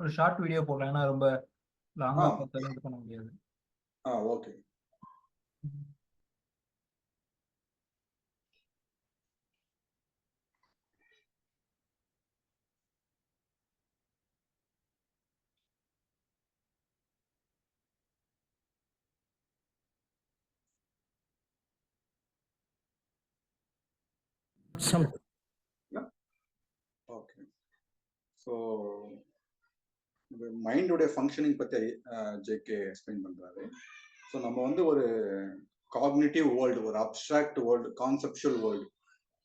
ஒரு short video போடலாம் ஏன்னா ரொம்ப லாங்கா. பார்த்தாலும் இது பண்ண முடியாது. ஆ ஓகே some. ஓகே ஸோ மைண்டுடைய ஃபங்க்ஷனிங் பற்றி ஜேகே எக்ஸ்பிளைன் பண்ணுறாரு ஸோ நம்ம வந்து ஒரு காக்னிட்டிவ் வேர்ல்டு ஒரு அப்ட்ராக்ட் வேர்ல்டு கான்செப்சுவல் வேர்ல்டு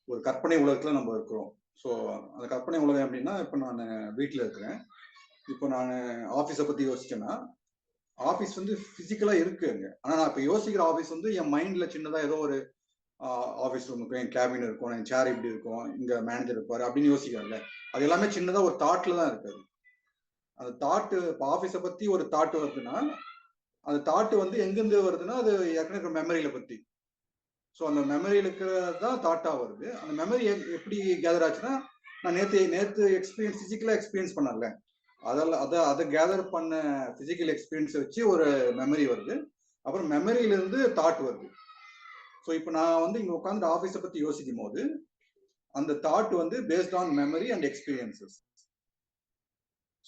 ஒரு கற்பனை உலகத்தில் நம்ம இருக்கிறோம். ஸோ அந்த கற்பனை உலகம் அப்படின்னா இப்போ நான் வீட்டில் இருக்கிறேன். இப்போ நான் ஆஃபீஸை பற்றி யோசிச்சேன்னா ஆஃபீஸ் வந்து ஃபிசிக்கலாக இருக்குங்க ஆனால் நான் இப்போ யோசிக்கிற ஆஃபீஸ் வந்து என் மைண்டில் சின்னதாக ஏதோ ஒரு ஆஃபீஸ் ரூம் இருக்கும். என் கேபின் இருக்கும். என் சேர் இப்படி இருக்கும். இங்கே மேனேஜர் இருப்பார் அப்படின்னு யோசிக்கிறேன்ல அது எல்லாமே சின்னதாக ஒரு தாட்டில் தான் இருக்காது அந்த தாட்டு இப்போ ஆஃபீஸை பற்றி ஒரு தாட் வருதுன்னா அந்த தாட்டு வந்து எங்கேருந்து வருதுன்னா அது ஏற்கனவே இருக்கிற மெமரியில பற்றி ஸோ அந்த மெமரியில் இருக்கிறது தான் தாட்டாக வருது. அந்த மெமரி எப்படி கேதர் ஆச்சுன்னா நான் நேற்று நேற்று எக்ஸ்பீரியன்ஸ் ஃபிசிக்கலாக எக்ஸ்பீரியன்ஸ் பண்ணல அதெல்லாம் அதை அதை கேதர் பண்ண ஃபிசிக்கல் எக்ஸ்பீரியன்ஸை வச்சு ஒரு மெமரி வருது. அப்புறம் மெமரியிலேருந்து தாட் வருது. ஸோ இப்போ நான் வந்து இங்கே உட்காந்து ஆஃபீஸை பற்றி யோசிக்கும் போது அந்த தாட் வந்து based on memory and experiences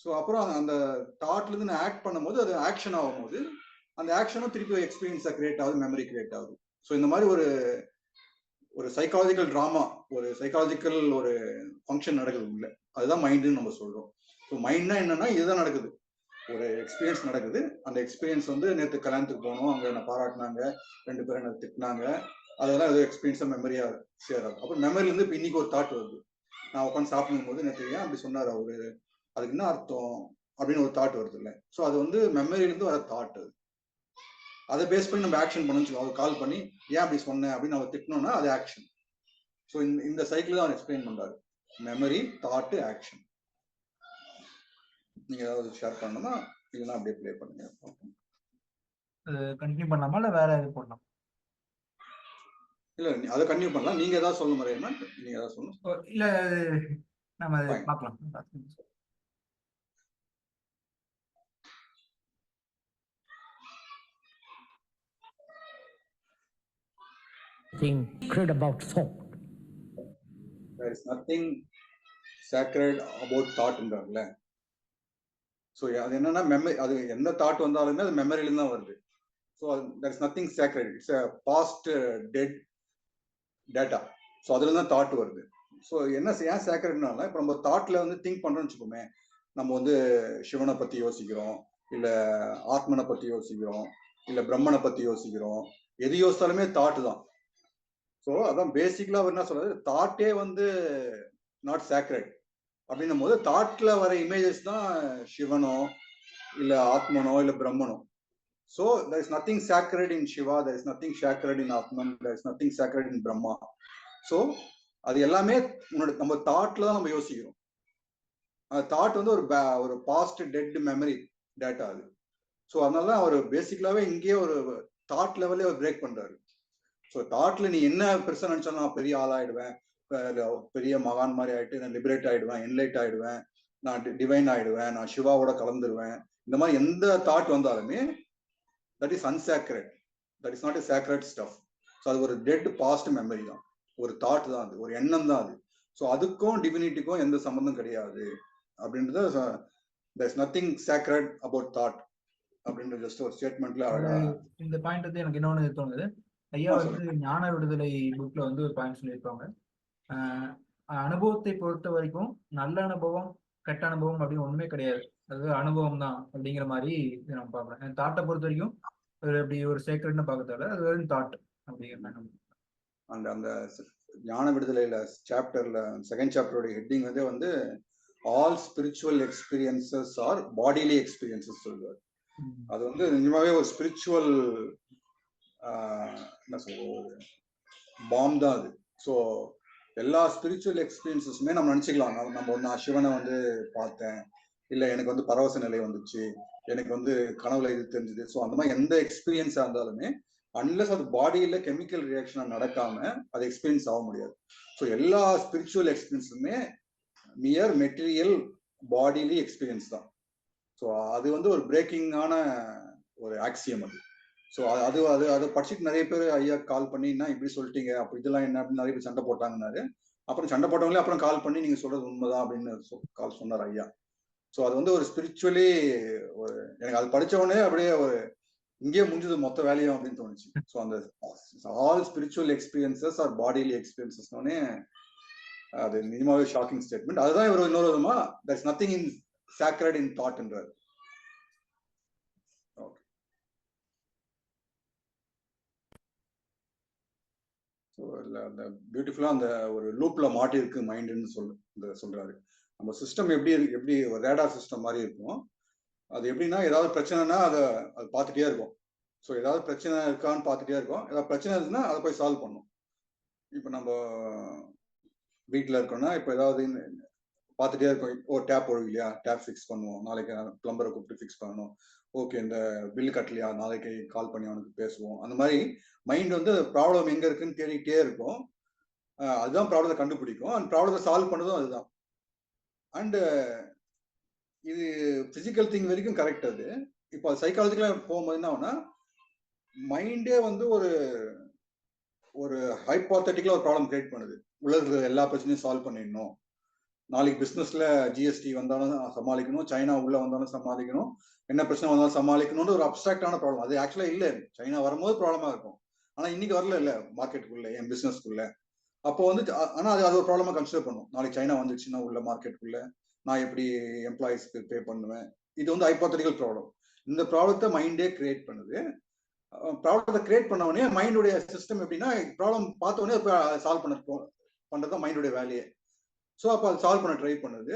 so அப்புறம் அந்த தாட்லேருந்து நான் ஆக்ட் பண்ணும்போது அது ஆக்ஷன் ஆகும்போது அந்த ஆக்ஷனும் திருப்பி எக்ஸ்பீரியன்ஸாக கிரியேட் ஆகுது மெமரி கிரியேட் ஆகுது. ஸோ இந்த மாதிரி ஒரு ஒரு சைக்காலஜிக்கல் ட்ராமா ஒரு சைக்காலஜிக்கல் ஒரு ஃபங்க்ஷன் நடக்குது உள்ள. அதுதான் மைண்டுன்னு நம்ம சொல்றோம். ஸோ மைண்ட்னா என்னன்னா இதுதான் நடக்குது. ஒரு எக்ஸ்பீரியன்ஸ் நடக்குது. அந்த எக்ஸ்பீரியன்ஸ் வந்து நேற்று கல்யாணத்துக்கு போனோம். அங்கே என்ன பாராட்டினாங்க. ரெண்டு பேரும் என்ன திட்டினாங்க. அதெல்லாம் ஏதோ எக்ஸ்பீரியன்ஸாக மெமரியா ஷேர் ஆகும் அப்புறம் மெமரிலேருந்து இப்போ இன்னைக்கு ஒரு தாட் வருது. நான் உட்காந்து சாப்பிடும் போது நேற்று ஏன் அப்படி சொன்னார் அவரு? அதுக்கு என்ன அர்த்தம் அப்படின்னு ஒரு தாட் வருது இல்லை ஸோ அது வந்து மெமரியிலேருந்து வர தாட் அது. அதை பேஸ் பண்ணி நம்ம ஆக்ஷன் பண்ணணும் அவர் கால் பண்ணி ஏன் அப்படி சொன்னேன் அப்படின்னு அவர் திட்டினோம்னா அது ஆக்ஷன் ஸோ இந்த இந்த சைக்கிள் தான் அவர் எக்ஸ்பிளைன் பண்றாரு. மெமரி தாட்டு ஆக்ஷன் நீங்க ஏதாவது ஷேர் பண்ணணும்னா இல்லைன்னா அப்படியே ப்ளே பண்ணுங்க. கண்டினியூ பண்ணலாமா? இல்ல வேற எது போடலாம் இல்ல அதை கன்டினியூ பண்ணலாம். நீங்க ஏதாவது சொல்ல மாதிரினா நீங்க ஏதாவது சொல்லணும். இல்ல நம்ம. பார்க்கலாம். Thing sacred about thought. there is nothing sacred about தாட்ன்றாங்கல்ல ஸோ அது என்னன்னா மெமரி அது எந்த தாட் வந்தாலுமே அது மெமரியில தான் வருது. So that is nothing sacred it's past dead data so அதுல தான் தாட் வருது. ஸோ என்ன ஏன் சேக்ரெட்னால இப்போ நம்ம தாட்ல வந்து திங்க் பண்றோம்னு வச்சுக்கோமே நம்ம வந்து சிவனை பத்தி யோசிக்கிறோம் இல்ல ஆத்மனை பத்தி யோசிக்கிறோம் இல்ல பிரம்மனை பத்தி யோசிக்கிறோம் எது யோசித்தாலுமே தாட் தான். ஸோ அதான் பேசிக்கலா அவர் என்ன சொல்றது தாட்டே வந்து நாட் சேக்ரட் அப்படின்னும் போது தாட்ல வர இமேஜஸ் தான் சிவனோ இல்ல ஆத்மனோ இல்ல பிரம்மனோ. So there is nothing sacred in Shiva there is nothing sacred in Atman there is nothing sacred in Brahma so அது எல்லாமே உன்னோட நம்ம தாட்ல தான் நம்ம யோசிக்கிறோம். அந்த தாட் வந்து ஒரு ஒரு பாஸ்ட் டெட் மெமரி டேட்டா அது. ஸோ அதனால தான் அவர் பேசிக்கலாவே இங்கேயே ஒரு தாட் லெவலே அவர் பிரேக் பண்றாரு. ஸோ தாட்ல நீ என்ன பெருசா நினைச்சாலும் நான் பெரிய ஆளாயிடுவேன். பெரிய மகான் மாதிரி ஆயிட்டு நான் லிபரேட் ஆயிடுவேன் என்லைட் ஆயிடுவேன். நான் டிவைன் ஆயிடுவேன். நான் சிவாவோட கலந்துருவேன். இந்த மாதிரி எந்த தாட் வந்தாலுமே that is unsacred that is not a sacred stuff so அது ஒரு டெட் பாஸ்ட் மெமரி தான். ஒரு தாட் தான் அது. ஒரு எண்ணம் தான் அது. ஸோ அதுக்கும் டிவினிட்டிக்கும் எந்த சம்மந்தம் கிடையாது. அப்படின்றது there nothing sacred about thought அப்படின்ற ஜஸ்ட் ஒரு ஸ்டேட்மெண்ட்ல இந்த பாயிண்ட் வந்து எனக்கு இன்னொன்று தோணுது. ஐயா வந்து ஞான விடுதலை புக்ல வந்து ஒரு பாயிண்ட் சொல்லியிருப்பாங்க. அனுபவத்தை பொறுத்த வரைக்கும் நல்ல அனுபவம் கெட்ட அனுபவம் அப்படின்னு ஒண்ணுமே கிடையாது. அது அனுபவம் தான் அப்படிங்கிற மாதிரி இதை நம்ம பார்க்கலாம் தாட்டை பொறுத்த வரைக்கும் ஒரு அப்படி ஒரு சேக்ரெட்னு பார்க்கறதால அது வெறும் தாட் அப்படிங்கிற மாதிரி அந்த அந்த ஞான விடுதலையில சாப்டர்ல செகண்ட் சாப்டரோட ஹெட்டிங் வந்து வந்து all spiritual experiences are bodily experiences சொல்லுவார். அது வந்து நிஜமாவே ஒரு ஸ்பிரிச்சுவல் என்ன சொல்றது? பாம் தான் அது. ஸோ எல்லா ஸ்பிரிச்சுவல் எக்ஸ்பீரியன்ஸஸுமே நம்ம நினச்சிக்கலாம். நம்ம நம்ம நான் சிவனை வந்து பார்த்தேன். இல்லை எனக்கு வந்து பரவச நிலை வந்துச்சு. எனக்கு வந்து கனவுல இது தெரிஞ்சுது. ஸோ அந்த மாதிரி எந்த எக்ஸ்பீரியன்ஸாக இருந்தாலுமே அன்லஸ் அது பாடியில் கெமிக்கல் ரியாக்ஷனாக நடக்காம அது எக்ஸ்பீரியன்ஸ் ஆக முடியாது. ஸோ எல்லா ஸ்பிரிச்சுவல் எக்ஸ்பீரியன்ஸுமே மியர் மெட்டீரியல் பாடிலி எக்ஸ்பீரியன்ஸ் தான். ஸோ அது வந்து ஒரு பிரேக்கிங்கான ஒரு ஆக்சியம் அது. ஸோ அது அது அதை படிச்சுட்டு நிறைய பேர் ஐயா கால் பண்ணி என்ன இப்படி சொல்லிட்டீங்க? அப்போ இதெல்லாம் என்ன? அப்படின்னு நிறைய பேர் சண்டை போட்டாங்கன்னாரு. அப்புறம் சண்டை போட்டவங்களே அப்புறம் கால் பண்ணி நீங்க சொல்றது உண்மைதான் அப்படின்னு கால் சொன்னார் ஐயா. ஸோ அது வந்து ஒரு ஸ்பிரிச்சுவலி ஒரு எனக்கு அது படிச்ச அப்படியே ஒரு இங்கேயே முடிஞ்சது மொத்த வேலையும் அப்படின்னு தோணுச்சு. ஸோ அந்த all spiritual experiences are bodily எக்ஸ்பீரியன்சஸ்னே அது நிஜமாவே ஷாக்கிங் ஸ்டேட்மெண்ட் அதுதான் இவர் இன்னொரு விதமா that's nothing in sacred in தாட்ன்றாரு so அந்த பியூட்டிஃபுல்லாக அந்த ஒரு லூப்பில் மாட்டியிருக்கு மைண்டுன்னு சொல் இந்த சொல்கிறாரு நம்ம சிஸ்டம் எப்படி இருக்கு எப்படி ஒரு ரேடார் சிஸ்டம் மாதிரி இருக்கும். அது எப்படின்னா ஏதாவது பிரச்சனைனா அதை அது பார்த்துட்டே இருக்கும். ஸோ ஏதாவது பிரச்சனை இருக்கான்னு பார்த்துட்டே இருக்கும். ஏதாவது பிரச்சனை இருந்துச்சுன்னா அதை போய் சால்வ் பண்ணும். இப்போ நம்ம வீட்டில் இருக்கோம்னா இப்போ ஏதாவது பார்த்துட்டே இருக்கோம். ஓ டேப் ஒழுகலையா டேப் ஃபிக்ஸ் பண்ணுவோம். நாளைக்கு பிளம்பரை கூப்பிட்டு ஃபிக்ஸ் பண்ணணும். ஓகே இந்த பில் கட்டலையா? நாளைக்கு கால் பண்ணி அவனுக்கு பேசுவோம். அந்த மாதிரி மைண்ட் வந்து ப்ராப்ளம் எங்க இருக்குன்னு தேடிக்கிட்டே இருக்கும். அதுதான் ப்ராப்ளத்தை கண்டுபிடிக்கும். அண்ட் ப்ராப்ளத்தை சால்வ் பண்ணதும் அதுதான். அண்டு இது பிசிக்கல் திங் வரைக்கும் கரெக்ட் அது. இப்போ சைக்காலஜிக்கலாக போகும்போது என்ன ஆகுனா மைண்டே வந்து ஒரு ஒரு ஹைப்பாத்தட்டிக்கலாக ஒரு ப்ராப்ளம் கிரியேட் பண்ணுது. உலகத்தில் எல்லா பிரச்சனையும் சால்வ் பண்ணிடணும். நாளைக்கு பிஸ்னஸ்ல ஜிஎஸ்டி வந்தாலும் சமாளிக்கணும். சைனா உள்ள வந்தாலும் சமாளிக்கணும். என்ன பிரச்சனை வந்தாலும் சமாளிக்கணும்னு ஒரு அப்டிராக்டான ப்ராப்ளம் அது ஆக்சுவலா இல்லை. சைனா வரும்போது ப்ராப்ளமா இருக்கும். ஆனா இன்னைக்கு வரல இல்ல மார்க்கெட்டுக்குள்ள என் பிசினஸ்க்குள்ள அப்போ வந்து ஆனா அது அது ஒரு ப்ராப்ளமா கன்சிடர் பண்ணும். நாளைக்கு சைனா வந்துச்சுன்னா உள்ள மார்க்கெட்டுக்குள்ள நான் எப்படி எம்ப்ளாயிஸ்க்கு பே பண்ணுவேன்? இது வந்து ஹைப்போத்தட்டிக்கல் ப்ராப்ளம் இந்த ப்ராப்ளத்தை மைண்டே கிரியேட் பண்ணுது. ப்ராப்ளத்தை கிரியேட் பண்ண உடனே மைண்டுடைய சிஸ்டம் எப்படின்னா ப்ராப்ளம் பார்த்த உடனே சால்வ் பண்ண பண்றது தான் மைண்டுடைய வேலையே. ஸோ அப்போ அது சால்வ் பண்ண ட்ரை பண்ணுது.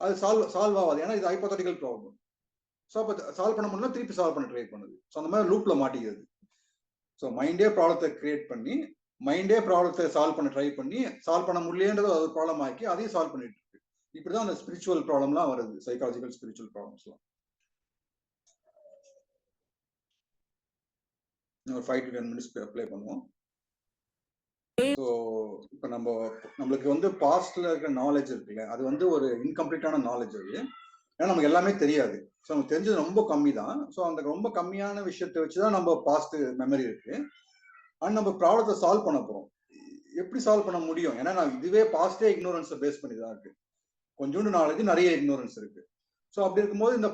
அது சால்வ் சால்வ் ஆகாது. ஏன்னா இது ஹைப்போதட்டிக்கல் ப்ராப்ளம் ஸோ அப்போ சால்வ் பண்ண முடியல திருப்பி சால்வ் பண்ண ட்ரை பண்ணுது. ஸோ அந்த மாதிரி லூப்பில் மாட்டிக்கிறது. ஸோ மைண்டே ப்ராப்ளத்தை கிரியேட் பண்ணி மைண்டே ப்ராப்ளத்தை சால்வ் பண்ண ட்ரை பண்ணி சால்வ் பண்ண முடியலன்றது அது ப்ராப்ளம் ஆக்கி அதையும் சால்வ் பண்ணிட்டு இருக்கு. இப்படிதான் அந்த ஸ்பிரிச்சுவல் ப்ராப்ளம்லாம் வருது. சைக்காலஜிக்கல் ஸ்பிரிச்சுவல் ப்ராப்ளம்ஸ்லாம் ஒரு five to ten minutes apply பண்ணுவோம். இப்போ நம்ம நம்மளுக்கு வந்து பாஸ்ட்ல இருக்கிற நாலேஜ் இருக்குல்ல அது வந்து ஒரு இன்கம்ப்ளீட்டான நாலேஜ் அது. ஏன்னா நமக்கு எல்லாமே தெரியாது. ஸோ நமக்கு தெரிஞ்சது ரொம்ப கம்மி தான் ஸோ அந்த ரொம்ப கம்மியான விஷயத்தை வச்சு தான் நம்ம பாஸ்ட் மெமரி இருக்கு. அண்ட் நம்ம ப்ராப்ளத்தை சால்வ் பண்ண போகிறோம் எப்படி சால்வ் பண்ண முடியும்? ஏன்னா நான் இதுவே பாஸ்டே இக்னோரன்ஸை பேஸ் பண்ணி தான் இருக்கு. கொஞ்சோண்டு நாலேஜ் நிறைய இக்னோரன்ஸ் இருக்கு. ஸோ அப்படி இருக்கும்போது இந்த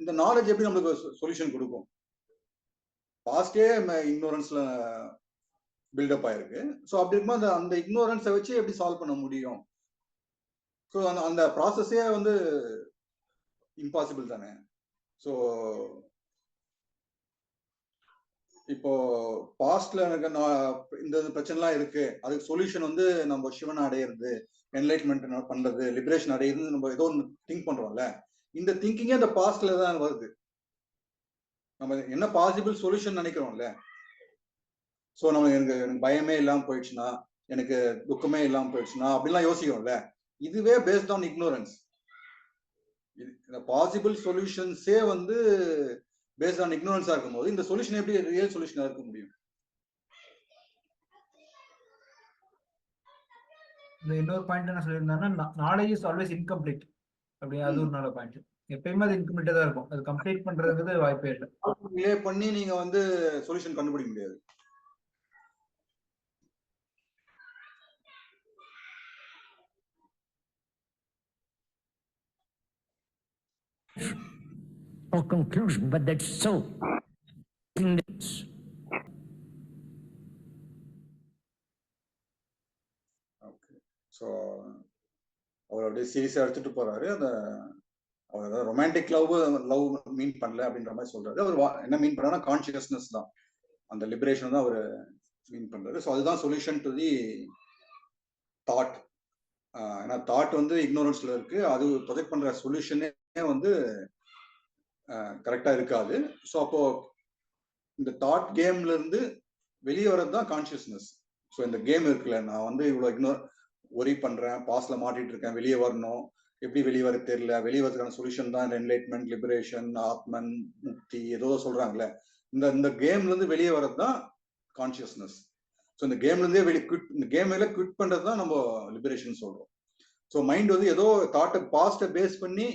இந்த நாலேஜ் எப்படி நம்மளுக்கு சொல்யூஷன் கொடுக்கும்? பாஸ்டே இக்னோரன்ஸ்ல பில்டப் ஆயிருக்கு. ஸோ அப்படி இருக்கும்போது அந்த அந்த இக்னோரன்ஸை வச்சு எப்படி சால்வ் பண்ண முடியும்? ஸோ அந்த அந்த ப்ராசஸே வந்து இம்பாசிபிள் தானே? ஸோ இப்போ பாஸ்ட்ல எனக்கு நான் இந்த பிரச்சனைலாம் இருக்கு. அதுக்கு சொல்யூஷன் வந்து நம்ம சிவன் அடையிறது என்லைட்மெண்ட் பண்றது லிபரேஷன் அடையிறது நம்ம ஏதோ ஒன்று திங்க் பண்றோம்ல. இந்த திங்கிங்கே அந்த பாஸ்ட்ல தான் வருது. நம்ம என்ன பாசிபிள் சொல்யூஷன் நினைக்கிறோம்ல? ஸோ நம்ம எனக்கு எனக்கு பயமே இல்லாமல் போயிடுச்சுன்னா எனக்கு துக்கமே இல்லாமல் போயிடுச்சுன்னா அப்படிலாம் யோசிக்கிறோம்ல இதுவே பேஸ்ட் ஆன் இக்னோரன்ஸ் இந்த பாசிபிள் சொல்யூஷன்ஸே வந்து பேஸ்ட் ஆன் இக்னோரன்ஸா இருக்கும்போது இந்த சொல்யூஷன் எப்படி ரியல் சொல்யூஷனா இருக்க முடியும்? இன்னொரு பாயிண்ட் என்ன சொல்லியிருந்தாங்கன்னா நாலேஜ் இஸ் ஆல்வேஸ் இன்கம்ப்ளீட் அப்படி அது ஒரு நல்ல பாயிண்ட் எப்பயுமே அது இன்கம்ப்ளீட்டா தான் இருக்கும். அது கம்ப்ளீட் பண்றதுக்கு வாய்ப்பே இல்லை. பண்ணி நீங்க வந்து சொல்யூஷன் கண்டுபிடிக்க முடியாது. Or conclusion, but that's so. Okay so அவர் அப்படியே சீரியஸாக எடுத்துட்டு போறாரு. அந்த அவர் ஏதாவது ரொமான்டிக் லவ் லவ் மீன் பண்ணல அப்படின்ற மாதிரி சொல்றாரு. அவர் வா- என்ன மீன் பண்ணா கான்சியஸ்னஸ் தான். அந்த லிபரேஷன் தான் அவர் மீன் பண்றாரு. ஸோ அதுதான் சொல்யூஷன் டு தி தாட் ஏன்னா தாட் வந்து இக்னோரன்ஸ்ல இருக்கு. அது ப்ரொஜெக்ட் பண்ற சொல்யூஷனே வந்து கரெக்டா இருக்காது. ஸோ அப்போ இந்த தாட் கேம்ல இருந்து வெளியே வர்றது தான் கான்சியஸ்னஸ் ஸோ இந்த கேம் இருக்குல்ல நான் வந்து இவ்வளோ இக்னோர் ஒரி பண்றேன் பாஸ்ல மாட்டிட்டு இருக்கேன் வெளியே வரணும். எப்படி வெளியே வர தெரியல வெளியே வரதுக்கான சொல்யூஷன் தான் என்லைட்மெண்ட் லிபரேஷன் ஆத்மன் முக்தி ஏதோ சொல்றாங்களே இந்த இந்த கேம்ல இருந்து வெளியே வர்றது தான் கான்சியஸ்னஸ் ஸோ இந்த கேம்ல இருந்தே வெளியே குவிட் இந்த கேம்ல குவிட் பண்றது தான் நம்ம லிபரேஷன் சொல்றோம். ஸோ மைண்ட் வந்து ஏதோ தாட்டை பாஸ்ட்டை பேஸ் பண்ணி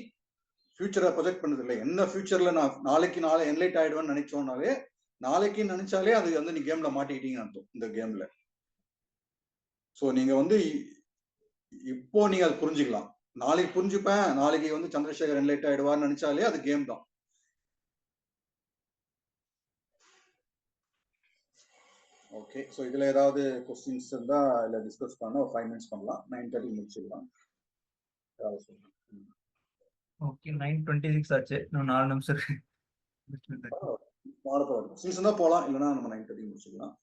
ஃபியூச்சரை ப்ரொஜெக்ட் பண்ணுறது இல்லை என்ன ஃபியூச்சர்ல நான் நாளைக்கு நாளை என்லைட் ஆயிடுவேன்னு நினைச்சோம்னாலே நாளைக்கு நினைச்சாலே அது வந்து நீ கேம்ல மாட்டிக்கிட்டீங்கன்னு அர்த்தம் இந்த கேம்ல ஸோ நீங்க வந்து இப்போ நீங்க அது புரிஞ்சுக்கலாம். நாளைக்கு புரிஞ்சுப்பேன் நாளைக்கு வந்து சந்திரசேகர் என்லைட் ஆயிடுவார்னு நினைச்சாலே அது கேம் தான். ஓகே ஸோ இதில் ஏதாவது கொஸ்டின்ஸ் இருந்தால் இதில் டிஸ்கஸ் பண்ண ஒரு ஃபைவ் மினிட்ஸ் பண்ணலாம். நைன் தேர்ட்டி முடிச்சிடலாம் ஏதாவது சொல்லுங்க. ஓகே நைன் டுவெண்ட்டி சிக்ஸ் ஆச்சு. இன்னும் நாலு நிமிஷம் இருக்கு. கொஸ்டின்ஸ் இருந்தா போகலாம் இல்லைன்னா நம்ம நைன் தேர்ட்டி முடிச்சிடலாம்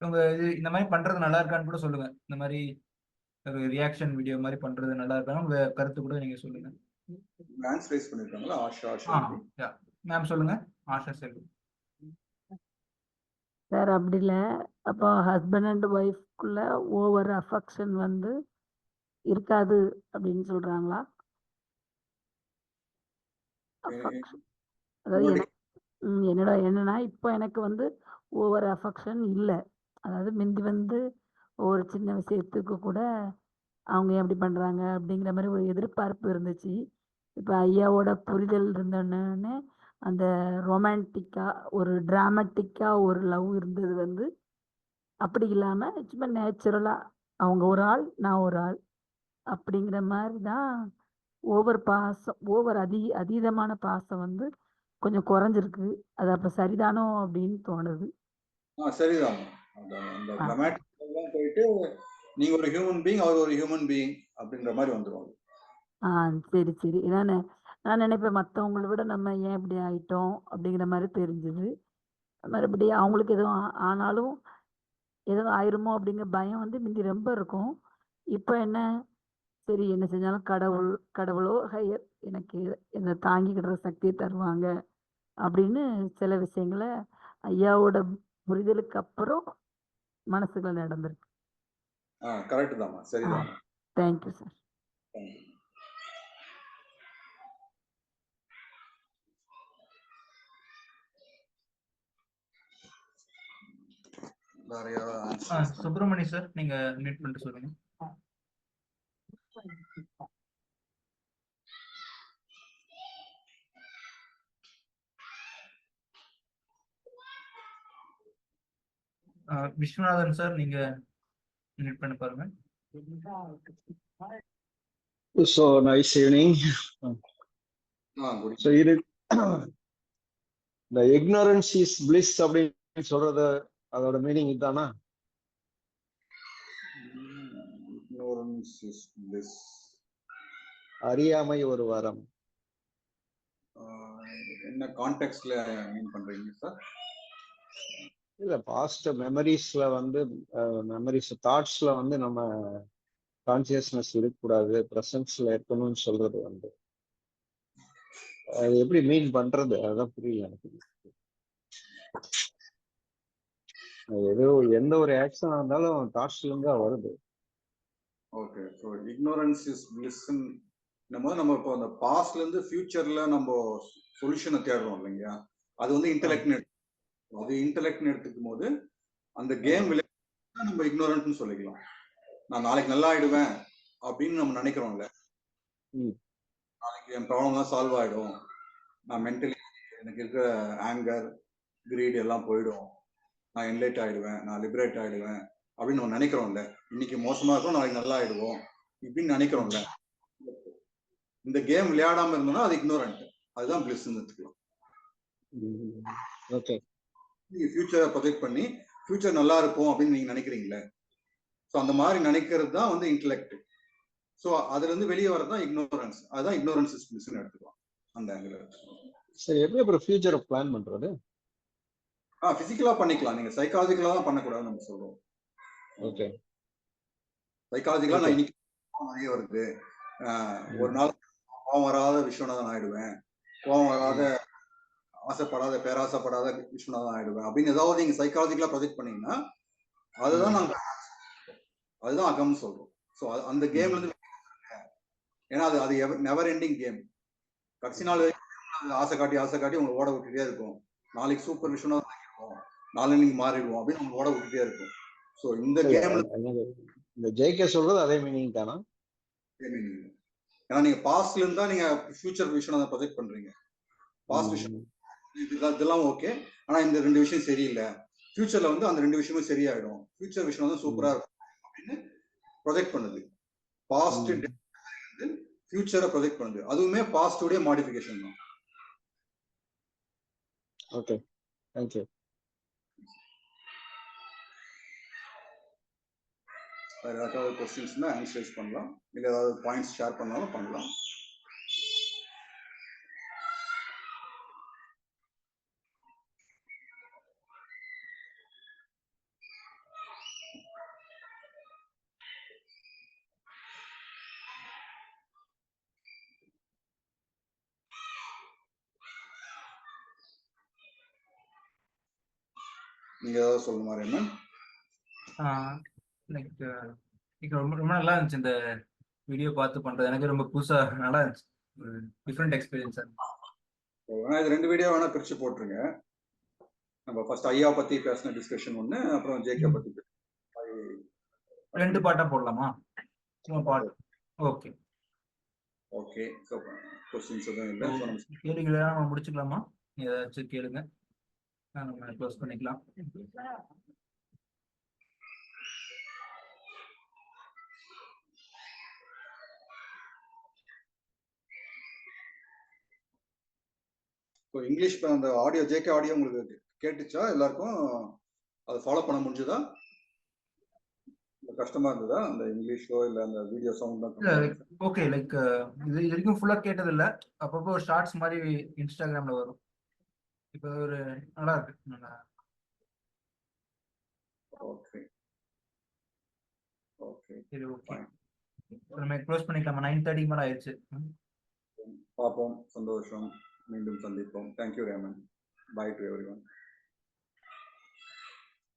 உங்க இது இந்த மாதிரி பண்றது நல்லா இருக்கான்னு கூட சொல்லுங்க. இந்த மாதிரி ஒரு ரியாக்ஷன் வீடியோ மாதிரி பண்றது நல்லா இருக்கான்னு உங்க கருத்து கூட நீங்க சொல்லுங்க. மேம் சொல்லுங்க. ஆஷா செல்வி. சார் அப்படி இல்லை. அப்போ ஹஸ்பண்ட் அண்ட் ஒய்ஃப்குள்ள ஓவர் அஃபெக்ஷன் வந்து இருக்காது அப்படின்னு சொல்றாங்களா? அஃபெக்ஷன் அதாவது என்னோட என்னன்னா இப்போ எனக்கு வந்து ஓவர் அஃபெக்ஷன் இல்லை. அதாவது முந்தி வந்து ஒரு சின்ன விஷயத்துக்கு கூட அவங்க ஏன் அப்படி பண்றாங்க அப்படிங்கிற மாதிரி ஒரு எதிர்பார்ப்பு இருந்துச்சு. இப்போ ஐயாவோட புரிதல் இருந்தோன்னே அந்த ரொமான்டிக்கா ஒரு டிராமட்டிக்கா ஒரு லவ் இருந்தது வந்து. அப்படி இல்லாம சும்மா நேச்சுரலா அவங்க ஒரு ஆள் நான் ஒரு ஆள். அப்படிங்கிற மாதிரி தான் ஓவர் பாசம் ஓவர் அதி அதீதமான பாசம் வந்து கொஞ்சம் குறைஞ்சிருக்கு. அது அப்ப சரிதானோ அப்படின்னு தோணுது. சரிதான். போயிட்டு நீங்க ஒரு ஹியூமன் பீயிங் அவர் ஒரு ஹியூமன் பீயிங் அப்படின்ற மாதிரி வந்துரும் அது. ஆ சரி சரி. நான் நான் நினைப்பேன் மற்றவங்கள விட நம்ம ஏன் இப்படி ஆயிட்டோம் அப்படிங்கிற மாதிரி தெரிஞ்சுது. மறுபடியும் அவங்களுக்கு எதுவும் ஆனாலும் எதுவும் ஆயிருமோ அப்படிங்கிற பயம் வந்து முந்தி ரொம்ப இருக்கும். இப்போ என்ன? சரி என்ன செஞ்சாலும் கடவுள் கடவுளோ ஹையர் எனக்கு என்னை தாங்கிக்கிற சக்தியை தருவாங்க அப்படின்னு சில விஷயங்களை ஐயாவோட புரிதலுக்கு அப்புறம் மனசுக்குள்ள நடந்திருக்கு. ஆ கரெக்ட் தாம்மா. சரிதான் தேங்க்யூ சார் வேற யாராவது? சுப்பிரமணி சார் நீங்க மீட் பண்ணிட்டு சொல்லுங்க விஸ்வநாதன் சார் நீங்க மீட் பண்ணி பாருங்க So nice evening. Ah good So the ignorance is bliss அப்படின்னு சொல்றது அதோட மீனிங் bliss அறியாமை ஒரு வரம். என்ன கான்டெக்ட்ல மீன் பண்றீங்க சார் இல்ல பாஸ்ட் மெமரிஸ்ல வந்து மெமரிஸ் தாட்ஸ்ல வந்து நம்ம கான்சியஸ்னஸ் இருக்கக்கூடாது பிரசன்ஸ்ல இருக்கணும்னு சொல்றது வந்து. அது எப்படி மீன் பண்றது அதான் புரியல எனக்கு. ஏதோ எந்த ஒரு ஆக்ஷன் இருந்தாலும் இருந்து தான் வருது. ஓகே ஸோ இக்னோரன்ஸ் இஸ் பிளிஸ்ன்னு நம்ம நம்ம இப்போ அந்த பாஸ்ட்ல இருந்து ஃபியூச்சர்ல நம்ம சொல்யூஷனை தேடுறோம் இல்லைங்க அது வந்து இன்டெலெக்ட்னு அது இன்டெலெக்ட்னு எடுத்துக்கும் போது அந்த கேம் விளையாட நம்ம இக்னோரன்ட்னு சொல்லிக்கலாம். நான் நாளைக்கு நல்லா ஆயிடுவேன் அப்படின்னு நம்ம நினைக்கிறோம்ல ம். நாளைக்கு என் ப்ராப்ளம்லாம் சால்வ் ஆயிடும். நான் மென்டலி எனக்கு இருக்கிற ஆங்கர் கிரீட் எல்லாம் போயிடும். நான் என்லைட் ஆயிடுவேன் நான் லிபரேட் ஆயிடுவேன் அப்படின்னு நம்ம நினைக்கிறோம்ல. இன்னைக்கு மோசமா இருக்கும் நாளைக்கு நல்லா ஆயிடுவோம் இப்படின்னு நினைக்கிறோம்ல. இந்த கேம் விளையாடாம இருந்தோம்னா அது இக்னோரண்ட் அதுதான் பிளிஸ்ன்னு எடுத்துக்கலாம் ஓகே நீங்க ஃபியூச்சரை ப்ரொஜெக்ட் பண்ணி ஃபியூச்சர் நல்லா இருக்கும் அப்படின்னு நீங்க நினைக்கிறீங்களே. ஸோ அந்த மாதிரி நினைக்கிறது தான் வந்து இன்டெலெக்ட் ஸோ அதுல இருந்து வெளியே வரதான் இக்னோரன்ஸ் அதுதான் இக்னோரன்ஸ் பிளிஸ்ன்னு எடுத்துக்கலாம். அந்த ஆங்கிள் சரி எப்படி அப்புறம் ஃபியூச்சரை பிளான் பண்றது? ஆ பிசிக்கலா பண்ணிக்கலாம். நீங்க சைக்காலஜிக்கலா தான் பண்ணக்கூடாதுன்னு நம்ம சொல்றோம். ஓகே. சைக்காலஜிக்கலா நான் இன்னைக்கு நிறைய வருது. ஒரு நாள் கோவம் வராத விஸ்வநாதன் ஆயிடுவேன். கோவம் வராத ஆசைப்படாத பேராசைப்படாத விஸ்வநாதன் ஆயிடுவேன். அப்படின்னு ஏதாவது நீங்க சைக்காலஜிக்கலா ப்ரொஜெக்ட் பண்ணீங்கன்னா அதுதான் நாங்க அதுதான் அகம்னு சொல்றோம். ஸோ அந்த கேம்ல இருந்து. ஏன்னா அது அது நெவர் எண்டிங் கேம் கடைசி நாள் ஆசை காட்டி ஆசை காட்டி உங்களை ஓட விட்டுட்டே இருக்கும். நாளைக்கு சூப்பர் விஸ்வநாதன் நாளைக்கு மாறிடுவோம் அப்படின்னு உங்களை ஓட விட்டுட்டே இருக்கும் ஸோ ஸோ இந்த கேம்ல இந்த ஜேகே சொல்றது அதே மீனிங் தானா? ஏன்னா நீங்க பாஸ்ட்ல இருந்தா நீங்க ஃபியூச்சர் விஷயம் அதை ப்ரொஜெக்ட் பண்றீங்க. பாஸ்ட் விஷயம் இதெல்லாம் இதெல்லாம் ஓகே ஆனா இந்த ரெண்டு விஷயம் சரியில்லை. ஃபியூச்சர்ல வந்து அந்த ரெண்டு விஷயமும் சரியாயிடும். ஃபியூச்சர் விஷயம் வந்து சூப்பரா இருக்கும் அப்படின்னு ப்ரொஜெக்ட் பண்ணுது. பாஸ்ட். ஃபியூச்சரை ப்ரொஜெக்ட் பண்ணுது. அதுவுமே பாஸ்டுடைய மாடிஃபிகேஷன் தான். ஓகே தேங்க்யூ வேற ஏதாவது கொஸ்டின்ஸ்னா ஆன்சரைஸ் பண்ணலாம். இல்லை ஏதாவது பாயிண்ட்ஸ் ஷேர் பண்ணாலும் பண்ணலாம். நீங்க ஏதாவது சொல்ல மாதிரி என்ன? லைக் இப்போ ரொம்ப ரொம்ப நல்லா இருந்துச்சு இந்த வீடியோ பார்த்து பண்றது. எனக்கு ரொம்ப புதுசா நல்லா இருந்துச்சு. டிஃப்ரெண்ட் எக்ஸ்பீரியன்ஸ் இது ரெண்டு வீடியோ வேணா பிரிச்சு போட்டுருங்க. நம்ம ஃபர்ஸ்ட் ஐயா பத்தி பேசின டிஸ்கஷன் ஒண்ணு அப்புறம் ஜேகே பத்தி ரெண்டு பாட்டா போடலாமா? சும்மா பாட்டு ஓகே ஓகே ஸோ கொஸ்டின்ஸ் எதுவும் இல்லை. கேள்விகளை நம்ம முடிச்சுக்கலாமா? ஏதாச்சும் கேளுங்க. நம்ம க்ளோஸ் பண்ணிக்கலாம். ஸோ இங்கிலீஷ் இப்ப அந்த ஆடியோ ஜேகே ஆடியோ உங்களுக்கு கேட்டுச்சா எல்லாருக்கும்? அதை ஃபாலோ பண்ண முடிஞ்சுதா? கஷ்டமா இருந்ததா? அந்த இங்கிலீஷோ இல்ல அந்த வீடியோ சவுண்ட் ஓகே லைக் இது வரைக்கும் ஃபுல்லா கேட்டது இல்ல அப்பப்போ ஷார்ட்ஸ் மாதிரி இன்ஸ்டாகிராம்ல வரும். இப்போ ஒரு நல்லா இருக்கு நல்லா ஓகே ஓகே சரி ஓகே நம்ம க்ளோஸ் பண்ணிக்கலாமா? நைன் தேர்ட்டி மேல ஆயிடுச்சு. பார்ப்போம். சந்தோஷம். மீண்டும் சந்திப்போம் thank you Raman bye to everyone